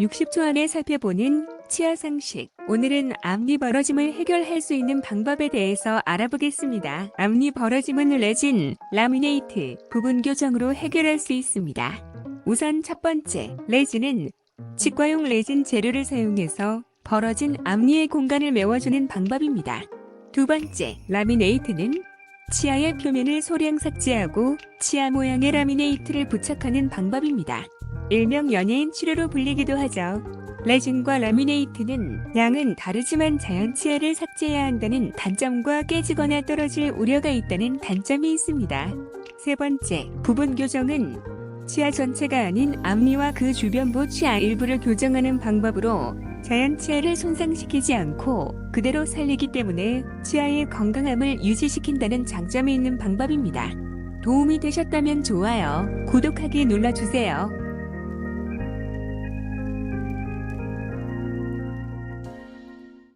60초 안에 살펴보는 치아 상식. 오늘은 앞니 벌어짐을 해결할 수 있는 방법에 대해서 알아보겠습니다. 앞니 벌어짐은 레진, 라미네이트, 부분 교정으로 해결할 수 있습니다. 우선 첫 번째, 레진은 치과용 레진 재료를 사용해서 벌어진 앞니의 공간을 메워주는 방법입니다. 두 번째, 라미네이트는 치아의 표면을 소량 삭제하고 치아 모양의 라미네이트를 부착하는 방법입니다. 일명 연예인 치료로 불리기도 하죠. 레진과 라미네이트는 양은 다르지만 자연 치아를 삭제해야 한다는 단점과 깨지거나 떨어질 우려가 있다는 단점이 있습니다. 세 번째, 부분 교정은 치아 전체가 아닌 앞니와 그 주변부 치아 일부를 교정하는 방법으로 자연 치아를 손상시키지 않고 그대로 살리기 때문에 치아의 건강함을 유지시킨다는 장점이 있는 방법입니다. 도움이 되셨다면 좋아요, 구독하기 눌러주세요.